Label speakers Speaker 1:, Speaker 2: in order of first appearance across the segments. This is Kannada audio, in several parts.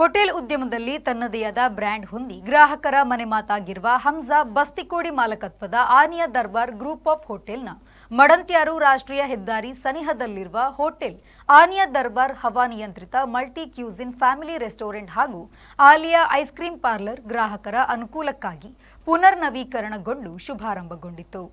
Speaker 1: ಹೋಟೆಲ್ ಉದ್ಯಮದಲ್ಲಿ ತನ್ನದೇ ಆದ ಬ್ರ್ಯಾಂಡ್ ಹೊಂದಿ ಗ್ರಾಹಕರ ಮನೆ ಮಾತಾಗಿರುವ ಹಂಸಾ ಬಸ್ತಿಕೋಡಿ ಮಾಲಕತ್ವದ ಆನಿಯಾ ದರ್ಬಾರ್ ಗ್ರೂಪ್ ಆಫ್ ಹೋಟೆಲ್ನ ಮಡಂತ್ಯಾರು ರಾಷ್ಟ್ರೀಯ ಹೆದ್ದಾರಿ ಸನಿಹದಲ್ಲಿರುವ ಹೋಟೆಲ್ ಆನಿಯಾ ದರ್ಬಾರ್ ಹವಾನಿಯಂತ್ರಿತ ಮಲ್ಟಿ ಕ್ಯೂಸಿನ್ ಫ್ಯಾಮಿಲಿ ರೆಸ್ಟೋರೆಂಟ್ ಹಾಗೂ ಆಲಿಯಾ ಐಸ್ ಕ್ರೀಂ ಪಾರ್ಲರ್ ಗ್ರಾಹಕರ ಅನುಕೂಲಕ್ಕಾಗಿ ಪುನರ್ ನವೀಕರಣಗೊಂಡು ಶುಭಾರಂಭಗೊಂಡಿತು.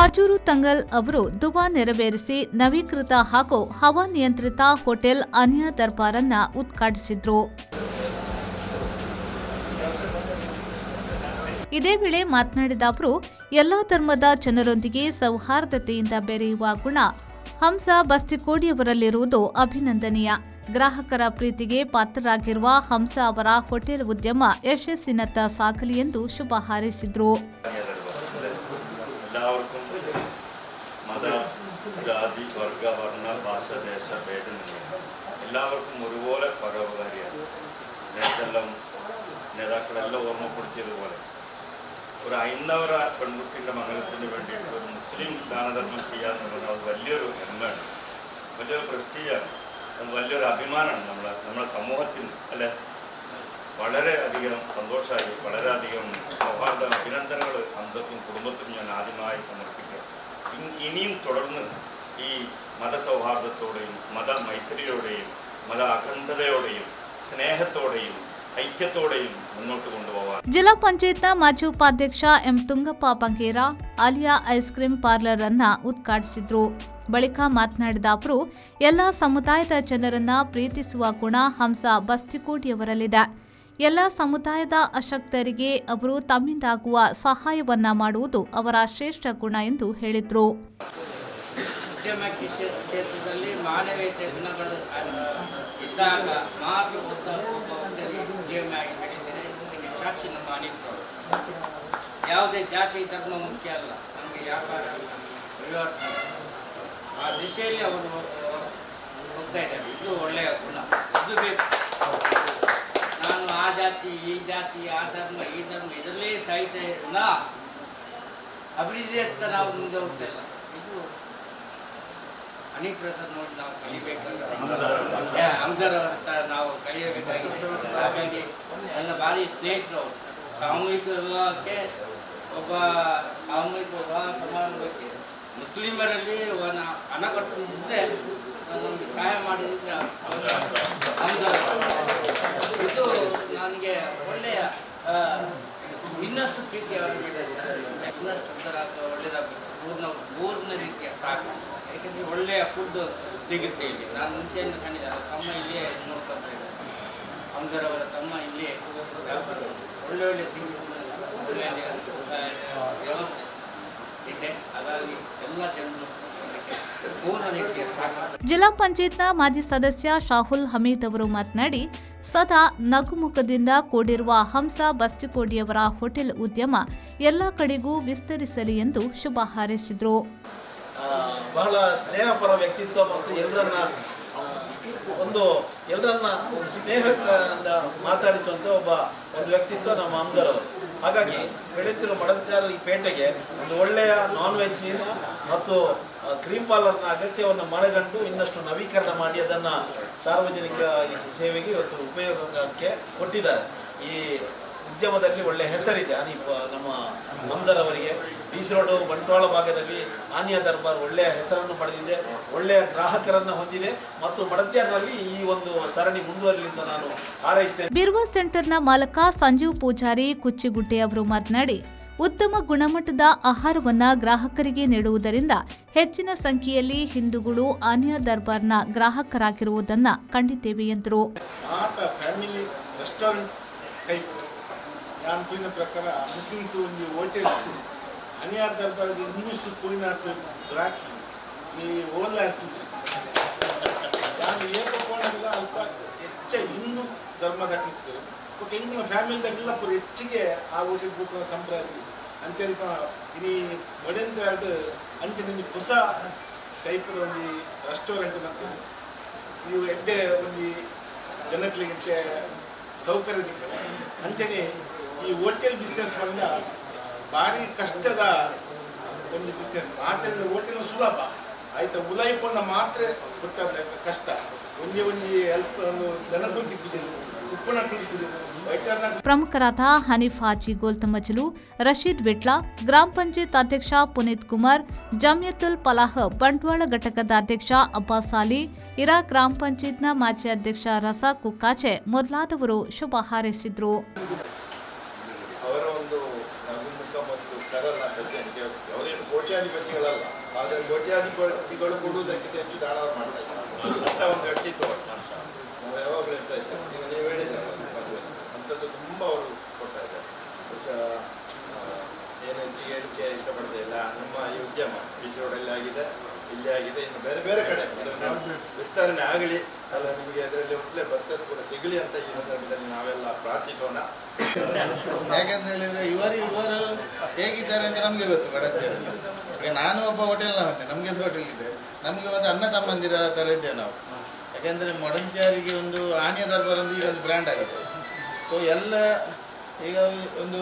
Speaker 2: ಕಾಜೂರು ತಂಗಲ್ ಅವರು ದುಬಾ ನೆರವೇರಿಸಿ ನವೀಕೃತ ಹಾಗೂ ಹವಾನಿಯಂತ್ರಿತ ಹೋಟೆಲ್ ಅನಿಯಾ ಅನ್ನ ಉದ್ಘಾಟಿಸಿದ್ರು. ಇದೇ ವೇಳೆ ಮಾತನಾಡಿದ ಅವರು, ಎಲ್ಲ ಧರ್ಮದ ಜನರೊಂದಿಗೆ ಸೌಹಾರ್ದತೆಯಿಂದ ಬೆರೆಯುವ ಗುಣ ಹಂಸ ಬಸ್ತಿಕೋಡಿಯವರಲ್ಲಿರುವುದು ಅಭಿನಂದನೀಯ. ಗ್ರಾಹಕರ ಪ್ರೀತಿಗೆ ಪಾತ್ರರಾಗಿರುವ ಹಂಸ ಅವರ ಹೋಟೆಲ್ ಉದ್ಯಮ ಯಶಸ್ಸಿನತ್ತ ಸಾಗಲಿ ಎಂದು ಶುಭ ಹಾರೈಸಿದ್ರು.
Speaker 3: എല്ലാവർക്കും മത ജാതി വർഗ വർണ ഭാഷ ദേശ ഭേദമില്ല എല്ലാവർക്കും ഒരുപോലെ പരോപകാരിയാണ്. നേരത്തെല്ലാം നേതാക്കളെല്ലാം ഓർമ്മപ്പെടുത്തിയതുപോലെ. ഒരു ഹൈന്ദവര പെൺകുട്ടിന്റെ മംഗലത്തിന് വേണ്ടിയിട്ട് ഒരു മുസ്ലിം ദാനധർമ്മം ചെയ്യാൻ പറഞ്ഞാൽ അത് വലിയൊരു ഹെമ്മയാണ് വലിയൊരു പ്രസ്റ്റീജാണ്. അത് വലിയൊരു അഭിമാനമാണ് നമ്മളെ നമ്മുടെ സമൂഹത്തിന് അല്ലെ? വളരെ അധികം സന്തോഷമായി വളരെയധികം സൗഹാർദ്ദ അഭിനന്ദനങ്ങൾ ഹംസക്കും കുടുംബത്തിനും ഞാൻ ആദ്യമായി സമർപ്പിക്കുക ഇൻ- ഇനിയും തുടർന്ന് ഈ മതസൗഹാർദ്ദത്തോടെയും മതമൈത്രിയോടെയും മത അഖണ്ഡതയോടെയും സ്നേഹത്തോടെയും ഐക്യത്തോടെയും മുന്നോട്ട് കൊണ്ടുപോകാൻ
Speaker 2: ಜಿಲ್ಲಾ ಪಂಚಾಯತ್ನ ಮಾಜಿ ಉಪಾಧ್ಯಕ್ಷ M Tungappa Bangera Aliya ice cream parlour ಅನ್ನ ಉದ್ಘಾಟಿಸಿದ್ರು ಬಳಿಕ ಮಾತನಾಡಿದ ಅವರು ಎಲ್ಲ ಸಮುದಾಯದ ಜನರನ್ನ ಪ್ರೀತಿಸುವ ಗುಣ ಹಂಸ ಬಸ್ತಿಕೋಟಿಯವರಲ್ಲಿದೆ ಎಲ್ಲ ಸಮುದಾಯದ ಅಶಕ್ತರಿಗೆ ಅವರು ತಮ್ಮಿಂದಾಗುವ ಸಹಾಯವನ್ನ ಮಾಡುವುದು ಅವರ ಶ್ರೇಷ್ಠ ಗುಣ ಎಂದು ಹೇಳಿದ್ರು.
Speaker 4: ಉದ್ಯಮ ಕ್ಷೇ- ಕ್ಷೇತ್ರದಲ್ಲಿ ಮಾನವೀಯತೆ ಗುಣಗಳು ಇದ್ದಾಗ ಮಾತ್ರ ವ್ಯಕ್ತಿ ಉದ್ಯಮಿಯಾಗಿ ಬೆಳೀತಾರೆ ಇದಕ್ಕೆ ಸಾಕ್ಷಿ ನಮ್ಮ ಅನಿಫ್ ಅವರು. ಯಾವುದೇ ಜಾತಿ, ಧರ್ಮ ಮುಖ್ಯ ಅಲ್ಲ. ನಮಗೆ ವ್ಯಾಪಾರ ಪರಿವರ್ತನೆ ಆ ದಿಶೆಯಲ್ಲಿ ಅವರು ಹೋಗ್ತಾ ಇದ್ದಾರೆ. ಇದು ಒಳ್ಳೆಯ ಗುಣ. ಇದು ಬೇಕು. ನಾನು ಆ ಜಾತಿ ಈ ಜಾತಿ ಆ ಧರ್ಮ ಈ ಧರ್ಮ ಇದರಲ್ಲೇ ಸಹಿತ ಇಲ್ಲ ಅಭಿವೃದ್ಧಿ ಅಂತ ನಾವು ಮುಂದೆ ಹೋಗ್ತಾ ಇಲ್ಲ. ಇದು ಅನಿಪ್ರಸರ್ ನೋಡಿ ನಾವು ಕಲಿಬೇಕಾಗಿದೆ ಅಂಸರ್ ಅವರ ನಾವು ಕಲಿಯಬೇಕಾಗಿದೆ. ಹಾಗಾಗಿ ನನ್ನ ಭಾರಿ ಸ್ನೇಹಿತರು ಸಾಮೂಹಿಕ ವಿವಾಹಕ್ಕೆ ಒಬ್ಬ ಸಾಮೂಹಿಕ ವಿವಾಹ ಸಮಾರಂಭಕ್ಕೆ ಮುಸ್ಲಿಮರಲ್ಲಿ ಹಣ ಕಟ್ಟಿದ್ರೆ ನಮಗೆ ಸಹಾಯ ಮಾಡಿದ್ರೆ ಅಂಸರ್ ಇದು ನನಗೆ ಒಳ್ಳೆಯ ಆ, ಇನ್ನಷ್ಟು ಪ್ರೀತಿ ಅವರ ಮೇಲೆ ಇನ್ನಷ್ಟು ಅಂತರ ಒಳ್ಳೆಯದಾಗಬೇಕು ಪೂರ್ಣ ಪೂರ್ಣ ರೀತಿಯ ಸಾಕು. ಯಾಕೆಂದರೆ ಒಳ್ಳೆಯ ಫುಡ್ ಸಿಗುತ್ತೆ ಇಲ್ಲಿ. ನಾನು ಮುಂಚೆಯನ್ನು ಕಂಡಿದ್ದೆ ಅವರ ತಮ್ಮ ಇಲ್ಲೇ ನೋಡ್ಕೊಂಡ್ರೆ. ಇದ್ದಾರೆ ಅಂಗರ್ ಅವರ ತಮ್ಮ ವ್ಯಾಪಾರ ಒಳ್ಳೆ ಒಳ್ಳೆ ತಿಂಡಿ ಒಳ್ಳೆ ವ್ಯವಸ್ಥೆ ಇದೆ. ಹಾಗಾಗಿ ಎಲ್ಲ ಜನರು
Speaker 2: ಜಿಲ್ಲಾ ಪಂಚಾಯತ್ನ ಮಾಜಿ ಸದಸ್ಯ ಶಾಹುಲ್ ಹಮೀದ್ ಅವರು ಮಾತನಾಡಿ, ಸದಾ ನಗುಮುಖದಿಂದ ಕೂಡಿರುವ ಹಂಸ ಬಸ್ತಿಕೋಡಿಯವರ ಹೋಟೆಲ್ ಉದ್ಯಮ ಎಲ್ಲ ಕಡೆಗೂ ವಿಸ್ತರಿಸಲಿ ಎಂದು ಶುಭ ಹಾರೈಸಿದ್ರು.
Speaker 5: ಬಹಳ ಸ್ನೇಹಪರ ವ್ಯಕ್ತಿತ್ವ ಮತ್ತು ಎಲ್ಲರನ್ನ ಒಂದು ಎಲ್ಲರನ್ನ ಒಂದು ಮಾತಾಡಿಸುವಂಥ ಒಬ್ಬ ಒಂದು ವ್ಯಕ್ತಿತ್ವ ನಮ್ಮ ಹಮ್ದರ್ ಹಾಗಾಗಿ ಬೆಳೆಯುತ್ತಿರುವ ಮಡಂತ್ಯಾರ ಈ ಪೇಟೆಗೆ ಒಂದು ಒಳ್ಳೆಯ ನಾನ್ ವೆಜ್ಜಿನ ಮತ್ತು ಕ್ರೀಮ್ ಪಾರ್ಲರ್ನ ಅಗತ್ಯವನ್ನು ಮನಗಂಡು ಇನ್ನಷ್ಟು ನವೀಕರಣ ಮಾಡಿ ಅದನ್ನು ಸಾರ್ವಜನಿಕ ಸೇವೆಗೆ ಇವತ್ತು ಉಪಯೋಗಕ್ಕೆ ಕೊಟ್ಟಿದ್ದಾರೆ. ಈ ಉದ್ಯಮದಲ್ಲಿ ಒಳ್ಳೆಯ ಹೆಸರಿದೆ. ಅನಿ ನಮ್ಮ ಮಂದರ್ ಅವರಿಗೆ. ಬೀಚ್ ರೋಡು, ಬಂಟ್ವಾಳ ಭಾಗದಲ್ಲಿ ಆನಿಯ ದರ್ಬಾರ್ ಒಳ್ಳೆಯ ಹೆಸರನ್ನು ಪಡೆದಿದೆ. ಒಳ್ಳೆಯ ಗ್ರಾಹಕರನ್ನು ಹೊಂದಿದೆ. ಮತ್ತು ಮಡತ್ಯರ್ನಲ್ಲಿ ಈ ಒಂದು ಸರಣಿ ಮುಂದುವರಲಿ ನಾನು ಹಾರೈಸ್ತೇನೆ.
Speaker 2: ಬಿರ್ವಾ ಸೆಂಟರ್ನ ಮಾಲಕ ಸಂಜೀವ್ ಪೂಜಾರಿ ಕುಚ್ಚಿಗುಡ್ಡೆ ಅವರು ಮಾತನಾಡಿ ಉತ್ತಮ ಗುಣಮಟ್ಟದ ಆಹಾರವನ್ನ ಗ್ರಾಹಕರಿಗೆ ನೀಡುವುದರಿಂದ ಹೆಚ್ಚಿನ ಸಂಖ್ಯೆಯಲ್ಲಿ ಹಿಂದೂಗಳು ಆನಿಯ ದರ್ಬಾರ್ನ ಗ್ರಾಹಕರಾಗಿರುವುದನ್ನ ಕಂಡಿದ್ದೇವೆ ಎಂದರು.
Speaker 6: ಪ್ರಕಾರ ಮುಸ್ಲಿಮ್ಸ್ ಒಂದು ಫ್ಯಾಮಿಲಿದಾಗೆಲ್ಲ ಪೂರ ಹೆಚ್ಚಿಗೆ ಆ ಹೋಟೆಲ್ ಬುಕ್ನ ಸಂಪ್ರದಾಯ ಅಂಚೆ ಇನಿ ಮಡೆಂತ ಅಂಚೆ ನಿಂಗೆ ಹೊಸ ಟೈಪ್ದ ಒಂದು ರೆಸ್ಟೋರೆಂಟ್ ಮತ್ತು ನೀವು ಎಡ್ಡೆ ಒಂದು ಜನಕ್ಲಿಗೆ ಸೌಕರ್ಯ ಸಿಗ್ತದೆ. ಅಂಚನೆ ಈ ಹೋಟೆಲ್ ಬಿಸ್ನೆಸ್ ಬಂದ ಭಾರಿ ಕಷ್ಟದ ಒಂದು ಬಿಸ್ನೆಸ್ ಮಾತ್ರ ಹೋಟೆಲ್ ಸುಲಭ. ಆಯ್ತಾ ಉಲಾಯಿಪೊಂಡ ಮಾತ್ರ ಗೊತ್ತಾಗ್ತದೆ ಕಷ್ಟ. ಒಂದೇ ಒಂದೇ ಹೆಲ್ಪ್ ಜನಕ್ಕೂ
Speaker 2: ಪ್ರಮುಖರಾದ ಹನೀಫ್ ಹಾಜಿ ಗೋಲ್ತಮಜಲು ರಶೀದ್ ಬಿಟ್ಲಾ ಗ್ರಾಮ ಪಂಚಾಯತ್ ಅಧ್ಯಕ್ಷ ಪುನೀತ್ ಕುಮಾರ್ ಜಮಿಯತುಲ್ ಪಲಾಹ್ ಬಂಟ್ವಾಳ ಘಟಕದ ಅಧ್ಯಕ್ಷ ಅಬ್ಬಾಸ್ ಅಲಿ ಇರಾ ಗ್ರಾಮ ಪಂಚಾಯತ್ನ ಮಾಜಿ ಅಧ್ಯಕ್ಷ ರಸಾ ಕುಕ್ಕಾಚೆ ಮೊದಲಾದವರು ಶುಭ ಹಾರೈಸಿದ್ರು
Speaker 7: ಅವರ ಒಂದು ನಗುಮುಖ ಮತ್ತು ಸರಳ ಸಜ್ಜನಿಕೆ ಅವರೇನು ಕೋಟ್ಯಾಧಿಪತಿಗಳಲ್ಲ ಆದರೆ ಕೋಟ್ಯಾಧಿಪತಿಗಳು ಕೊಡುವುದಕ್ಕಿಂತ ಹೆಚ್ಚು ದಾಳ ಮಾಡ್ತಾ ಇದ್ದಾರೆ. ಅಂತ ಒಂದು ವ್ಯಕ್ತಿತ್ವ. ನಾವು ಯಾವಾಗಲೂ ಹೇಳ್ತಾ ಇದ್ದೇವೆ. ಈಗ ನೀವು ಹೇಳಿದ್ರಲ್ಲ ಮದುವೆ. ಅಂಥದ್ದು ತುಂಬ ಅವರು ಕೊಡ್ತಾ ಇದ್ದಾರೆ. ಏನು ಹೆಚ್ಚಿಗೆ ಹೇಳಿಕೆ ಇಷ್ಟಪಡ್ತಾ ಇಲ್ಲ. ನಮ್ಮ ಈ ಉದ್ಯಮ ಬಿಸಿ ರೋಡಲ್ಲಿ ಆಗಿದೆ ಇಲ್ಲಿ ಆಗಿದೆ ಇನ್ನು ಬೇರೆ ಬೇರೆ ಕಡೆ. ವಿಸ್ತರಣೆ ಆಗಲಿ. ಅಲ್ಲ, ನಿಮಗೆ ಅದರಲ್ಲಿ ಒಳ್ಳೆ ಬರ್ತದೆ ಕೂಡ ಸಿಗಲಿ ಅಂತ ಈ ಸಂದರ್ಭದಲ್ಲಿ ನಾವೆಲ್ಲ ಪ್ರಾರ್ಥಿಸೋಣ.
Speaker 8: ಯಾಕಂತ ಹೇಳಿದ್ರೆ ಇವರು ಇವರು ಹೇಗಿದ್ದಾರೆ ಅಂತ ನಮಗೆ ಗೊತ್ತು ಬಡತ್ತೇರು ಈಗ ನಾನು ಒಬ್ಬ ಹೋಟೆಲ್ನವನ್ನೇ ನಮಗೆ ಸಹ ಹೋಟೆಲ್ ಇದೆ. ನಮಗೆ ಮತ್ತೆ ಅನ್ನ ತಮ್ಮಂದಿರ ಥರ ಇದ್ದೇವೆ ನಾವು. ಯಾಕೆಂದರೆ ಮೊಡಂತಿಯಾರಿಗೆ ಒಂದು ಆನೆಯ ದರ್ಬಾರ್ ಒಂದು ಈಗ ಒಂದು ಬ್ರ್ಯಾಂಡ್ ಆಗಿದೆ. ಸೊ ಎಲ್ಲ ಈಗ ಒಂದು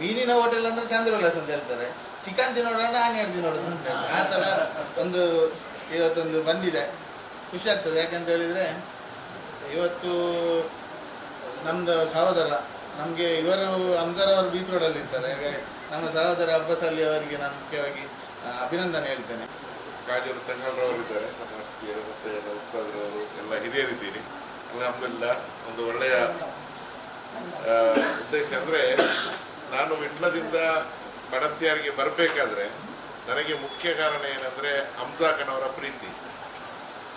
Speaker 8: ಮೀನಿನ ಹೋಟೆಲ್ ಅಂದರೆ ಚಂದ್ರವಿಲಾಸ್ ಅಂತ ಹೇಳ್ತಾರೆ. ಚಿಕನ್ ತಿನ್ನೋಣ ಆನೆ ಅಡ್ದಿ ನೋಡೋದು ಅಂತ. ಆ ಥರ ಒಂದು ಇವತ್ತೊಂದು ಬಂದಿದೆ. ಖುಷಿ ಆಗ್ತದೆ ಯಾಕಂತ ಹೇಳಿದರೆ ಇವತ್ತು ನಮ್ಮದು ಸಹೋದರ, ನಮಗೆ ಇವರು ಅಮ್ಜರ್ ಅವರು ಬೀಚ್ ರೋಡಲ್ಲಿ ಇರ್ತಾರೆ. ಹಾಗೆ ನಮ್ಮ ಸಹೋದರ ಅಬ್ಬಸ್ ಅವರಿಗೆ ನಾನು ಮುಖ್ಯವಾಗಿ ಅಭಿನಂದನೆ ಹೇಳ್ತೇನೆ.
Speaker 9: ಕಾಜೂರು ಹಿರಿಯರು ಮತ್ತು ಎಲ್ಲ ಉಸ್ತಾದ್ರವರು ಎಲ್ಲ ಹಿರಿಯರಿದ್ದೀರಿ. ಅಲ್ಹಮ್ದುಲಿಲ್ಲ, ಒಂದು ಒಳ್ಳೆಯ ಉದ್ದೇಶ ಅಂದರೆ ನಾನು ವಿಟ್ಲದಿಂದ ಬಡತಿಯಾರಿಗೆ ಬರಬೇಕಾದ್ರೆ ನನಗೆ ಮುಖ್ಯ ಕಾರಣ ಏನಂದರೆ ಹಂಸಾಕನವರ ಪ್ರೀತಿ.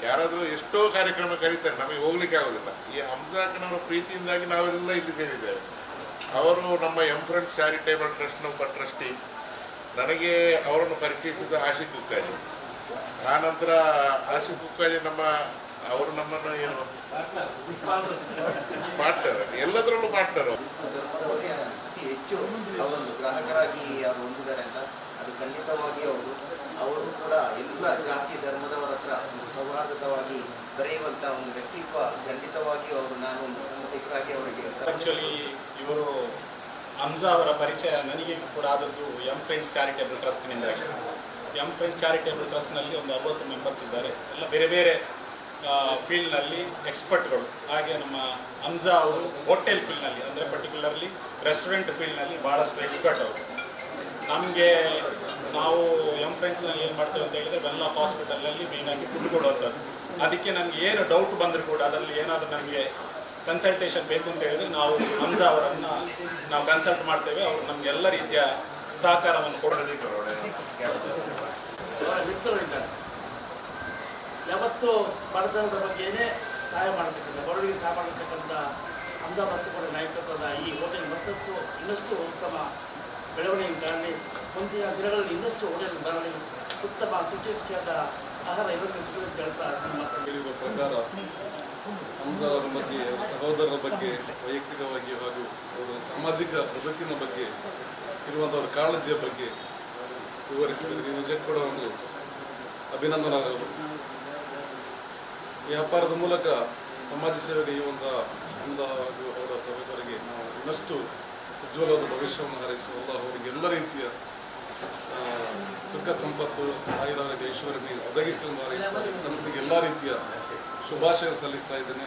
Speaker 9: ಯಾರಾದರೂ ಎಷ್ಟೋ ಕಾರ್ಯಕ್ರಮ ಕರೀತಾರೆ, ನಮಗೆ ಹೋಗ್ಲಿಕ್ಕೆ ಆಗೋದಿಲ್ಲ. ಈ ಹಂಸಾಕನವರ ಪ್ರೀತಿಯಿಂದಾಗಿ ನಾವೆಲ್ಲ ಇಲ್ಲಿ ಸೇರಿದ್ದೇವೆ. ಅವರು ನಮ್ಮ ಎಂ ಫ್ರೆಂಡ್ಸ್ ಚಾರಿಟೇಬಲ್ ಟ್ರಸ್ಟ್ನ ಒಬ್ಬ ಟ್ರಸ್ಟಿ ನನಗೆ ಅವರನ್ನು ಪರಿಚಯಿಸಿದ ಆಶಿಕ್ ಕುಕ್ಕಾಜಿ. ಆ ನಂತರ ಆಶಿಕ್ ಕುಕ್ಕಾಜಿ ನಮ್ಮ, ಅವರು ನಮ್ಮನ್ನು ಏನು? ಪಾರ್ಟ್ನರ್ ಎಲ್ಲದರಲ್ಲೂ ಪಾರ್ಟ್ನರ್
Speaker 10: ಅತಿ ಹೆಚ್ಚು ಅವರೊಂದು ಗ್ರಾಹಕರಾಗಿ ಅವರು ಹೊಂದಿದ್ದಾರೆ ಅಂತ ಅದು ಖಂಡಿತವಾಗಿ ಅವರು ಅವರು ಕೂಡ ಎಲ್ಲ ಜಾತಿ ಧರ್ಮದವರ ಹತ್ರ ಒಂದು ಸೌಹಾರ್ದವಾಗಿ ಬರೆಯುವಂಥ ಒಂದು ವ್ಯಕ್ತಿತ್ವ ಖಂಡಿತವಾಗಿ ಅವರು ನಾನು ಒಂದು ಸಂಘಟಕರಾಗಿ ಅವರಿಗೆ ಹೇಳ್ತಾರೆ
Speaker 5: ಇವರು ಹಂಸಾ ಅವರ ಪರಿಚಯ ನನಗೆ ಕೂಡ ಆದದ್ದು ಎಂ ಫ್ರೆಂಡ್ಸ್ ಚಾರಿಟೇಬಲ್ ಟ್ರಸ್ಟ್ನಿಂದಾಗಿ ಎಂ ಫ್ರೆಂಡ್ಸ್ ಚಾರಿಟೇಬಲ್ ಟ್ರಸ್ಟ್ನಲ್ಲಿ ಒಂದು ಅರವತ್ತು ಮೆಂಬರ್ಸ್ ಇದ್ದಾರೆ. ಎಲ್ಲ ಬೇರೆ ಬೇರೆ ಫೀಲ್ಡ್ನಲ್ಲಿ ಎಕ್ಸ್ಪರ್ಟ್ಗಳು ಹಾಗೆ ನಮ್ಮ ಹಂಸಾ ಅವರು ಹೋಟೆಲ್ ಫೀಲ್ಡ್ನಲ್ಲಿ ಅಂದರೆ ಪರ್ಟಿಕ್ಯುಲರ್ಲಿ ರೆಸ್ಟೋರೆಂಟ್ ಫೀಲ್ಡ್ನಲ್ಲಿ ಭಾಳಷ್ಟು ಎಕ್ಸ್ಪರ್ಟ್ ಅವರು. ನಮಗೆ ನಾವು ಎಂ ಫ್ರೆಂಡ್ಸ್ನಲ್ಲಿ ಏನು ಮಾಡ್ತೇವೆ ಅಂತ ಹೇಳಿದರೆ ವೆಲ್ಲಾಕ್ ಹಾಸ್ಪಿಟಲಲ್ಲಿ ಮೇಯ್ನಾಗಿ ಫುಡ್ ಕೊಡುವಂಥದ್ದು ಅದಕ್ಕೆ ನಮಗೆ ಏನು ಡೌಟ್ ಬಂದರೂ ಕೂಡ ಅದರಲ್ಲಿ ಏನಾದರೂ ನಮಗೆ ಕನ್ಸಲ್ಟೇಷನ್ ಬೇಕು ಅಂತ ಹೇಳಿದರೆ ನಾವು ಹಂಸಾ ಅವರನ್ನು ನಾವು ಕನ್ಸಲ್ಟ್ ಮಾಡ್ತೇವೆ. ಅವರು ನಮಗೆ ಎಲ್ಲ ರೀತಿಯ ಸಹಕಾರವನ್ನು
Speaker 11: ಇದ್ದಾರೆ ಯಾವತ್ತು ಬಡತನದ ಬಗ್ಗೆ ಏನೇ ಸಹಾಯ ಮಾಡತಕ್ಕಂಥ, ಬಡವರಿಗೆ ಸಹಾಯ ಮಾಡತಕ್ಕಂಥ ಹಂಸ ಮಸ್ತಕೋಡ ನಾಯಕತ್ವದ ಈ ಹೋಟೆಲ್ ಮಸ್ತತ್ವ ಇನ್ನಷ್ಟು ಉತ್ತಮ ಬೆಳವಣಿಗೆ ಕಾಣಲಿ. ಮುಂದಿನ ದಿನಗಳಲ್ಲಿ ಇನ್ನಷ್ಟು ಒಳ್ಳೆಯ ಬರಲಿ ಉತ್ತಮ ಶುಚಿಯಾದ ಆಹಾರ ಸಿಗಲಿ ಅಂತ ಹೇಳ್ತಾ ನನ್ನ
Speaker 6: ಮಾತಾಡಿರುವ ಪ್ರಕಾರ ಹಂಸರವರ ಬಗ್ಗೆ ಅವರ ಸಹೋದರರ ಬಗ್ಗೆ, ವೈಯಕ್ತಿಕವಾಗಿ ಹಾಗೂ ಅವರ ಸಾಮಾಜಿಕ ಬದುಕಿನ ಬಗ್ಗೆ ಇರುವಂಥವರ ಕಾಳಜಿಯ ಬಗ್ಗೆ ವಿವರಿಸಿದರೆ ನಿಜಕ್ಕೂ ಕೂಡ ಒಂದು ಅಭಿನಂದನಾರ್ಹರು ವ್ಯಾಪಾರದ ಮೂಲಕ ಸಮಾಜ ಸೇವೆಗೆ ಈ ಒಂದು ಹಂಸ ಹಾಗೂ ಅವರ ಸಹೋದರಿಗೆ ನಾವು ಇನ್ನಷ್ಟು ಉಜ್ವಲವಾದ ಭವಿಷ್ಯವನ್ನು ಹಾರೈಸುವಲ್ಲ ಅವರಿಗೆ ಎಲ್ಲ ರೀತಿಯ ಸುಖ ಸಂಪತ್ತು, ಆಯುರಾರೋಗ್ಯ, ಐಶ್ವರ್ಯ ಒದಗಿಸಲು ಸಂಸ್ಥೆಗೆ ಎಲ್ಲ ರೀತಿಯ ಶುಭಾಶಯ ಸಲ್ಲಿಸ್ತಾ ಇದ್ದೇನೆ.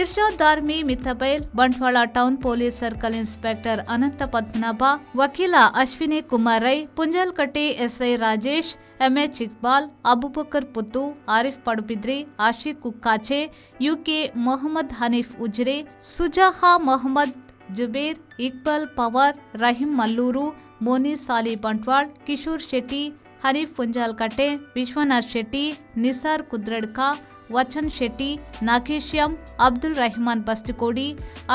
Speaker 2: Irshad Darmi Mithabail, Bantwal town police circle inspector Ananta Padmanabha, ವಕೀಲ Ashwini Kumar Rai Punjalkatte SI Rajesh, MH Iqbal, Abubakar Puttu, Arif Padubidri, Ashiq Kukkache, UK Mohammed Hanif Ujire, Sujaha Mohammed Zubair, Iqbal, Pawar, Rahim Mallur, Monis Sali Bantwal, Kishore Shetty, Hanif Punjalkatte Vishwanath Shetty, Nisar Kudradka, Vachan Shetty Nageshyam Abdul Rehman Bastikodi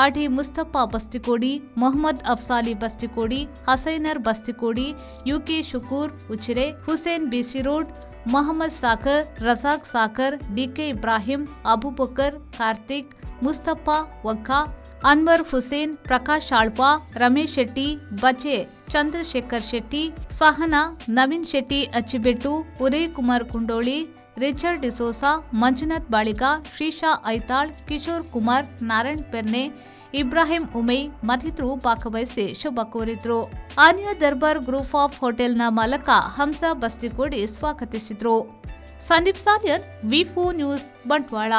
Speaker 2: RD Mustafa Bastikodi, Mohammed Afsali Bastikodi, Hasainar Bastikodi, UK Shukur, Ujire, Hussain BC road, Mohammed Sakar, Razak Sakar DK Ibrahim, Abubakar, Karthik, Mustafa, Vagga Anwar Hussain, Prakash Alva, Ramesh Shetty, Baje, Chandrashekar Shetty, Sahana, Naveen Shetty, Achchibettu Uday Kumar Kundoli, Richard D'Souza, Manjunath Baliga, Shrisha Aithal, Kishore Kumar, Narayan Perne, Ibrahim Umai, ಮತ್ತಿತರು ಭಾಗವಹಿಸಿ ಶುಭ ಕೋರಿದ್ರು. ಆನಿಯಾ ದರ್ಬಾರ್ ಗ್ರೂಪ್ ಆಫ್ ಹೋಟೆಲ್ನ ಮಾಲಕ Hamsa Bastikodi ಸ್ವಾಗತಿಸಿದ್ರು. Sandeep Salian V news, Bantwal.